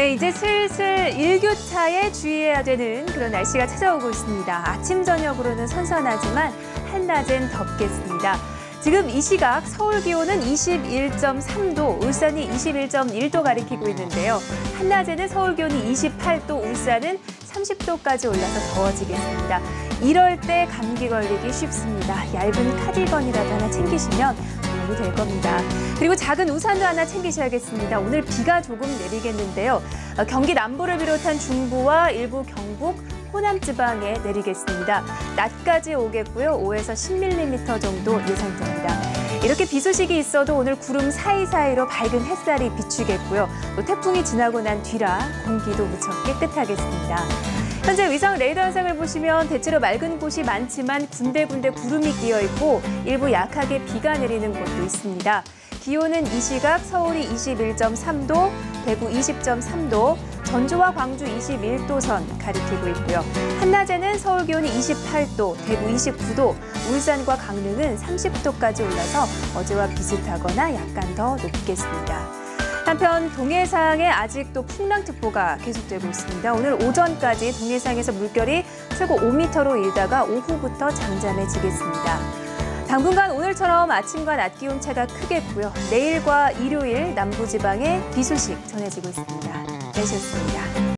네, 이제 슬슬 일교차에 주의해야 되는 그런 날씨가 찾아오고 있습니다. 아침, 저녁으로는 선선하지만 한낮엔 덥겠습니다. 지금 이 시각 서울 기온은 21.3도, 울산이 21.1도 가리키고 있는데요. 한낮에는 서울 기온이 28도, 울산은 30도까지 올라서 더워지겠습니다. 이럴 때 감기 걸리기 쉽습니다. 얇은 카디건이라도 하나 챙기시면 도움이 될 겁니다. 그리고 작은 우산도 하나 챙기셔야겠습니다. 오늘 비가 조금 내리겠는데요. 어, 경기 남부를 비롯한 중부와 일부 경북, 호남 지방에 내리겠습니다. 낮까지 오겠고요. 5에서 10mm 정도 예상됩니다. 이렇게 비 소식이 있어도 오늘 구름 사이사이로 밝은 햇살이 비추겠고요. 또 태풍이 지나고 난 뒤라 공기도 무척 깨끗하겠습니다. 현재 위성 레이더 현상을 보시면 대체로 맑은 곳이 많지만 군데군데 구름이 끼어 있고 일부 약하게 비가 내리는 곳도 있습니다. 기온은 이 시각 서울이 21.3도, 대구 20.3도, 전주와 광주 21도 선 가리키고 있고요. 한낮에는 서울 기온이 28도, 대구 29도, 울산과 강릉은 30도까지 올라서 어제와 비슷하거나 약간 더 높겠습니다. 한편 동해상에 아직도 풍랑특보가 계속되고 있습니다. 오늘 오전까지 동해상에서 물결이 최고 5m로 일다가 오후부터 잠잠해지겠습니다. 당분간 오늘처럼 아침과 낮 기온 차가 크겠고요. 내일과 일요일 남부지방에 비 소식 전해지고 있습니다. 내셨습니다.